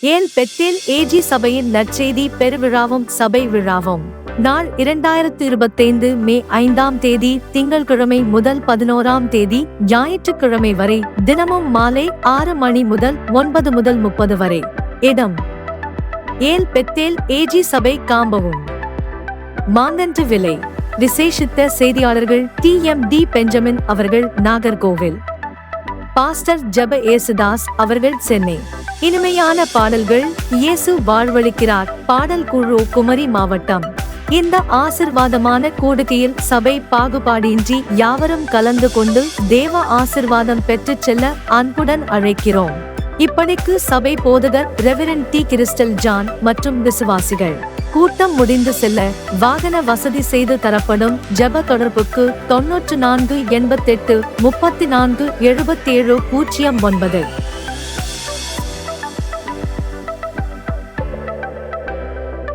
ஏன் Bethel AG சபையின் நற்செய்தி பெருவிழாவும் சபை விழாவும்? நாள் இரண்டாயிரத்து இருபத்தைந்து மே ஐந்தாம் தேதி திங்கள்கிழமை முதல் பதினோராம் தேதி ஞாயிற்றுக்கிழமை வரை தினமும் மாலை ஆறு மணி முதல் ஒன்பது முதல் முப்பது வரை. இடம். ஏல் பெத்தேல் ஏஜி சபை காம்பவும். மாங்கன்று விலை. விசேஷித்த செய்தியாளர்கள் டி எம் டி பெஞ்சமின் அவர்கள் நாகர்கோவில். பாஸ்டர் ஜெப ஏசுதாஸ் அவர்கள் சென்னை. இனிமையான பாடல்கள் இயேசு வாழ்வளிக்கிறார். பாடல் குழு குமரி மாவட்டம். இந்த ஆசிர்வாதமான கூடுகையில் சபை பாகுபாடின்றி யாவரும் கலந்து கொண்டு தேவ ஆசிர்வாதம் பெற்றுச் செல்ல அன்புடன் அழைக்கிறோம். இப்படிக்கு சபை போதகர் ரெவரன் டி கிறிஸ்டல் ஜான் மற்றும் விசுவாசிகள். கூட்டம் முடிந்து செல்ல வாகன வசதி செய்து தரப்படும் ஜெப தொடர்புக்கு தொன்னூற்று நான்கு எண்பத்தெட்டு முப்பத்தி நான்கு எழுபத்தேழு பூஜ்ஜியம் ஒன்பது.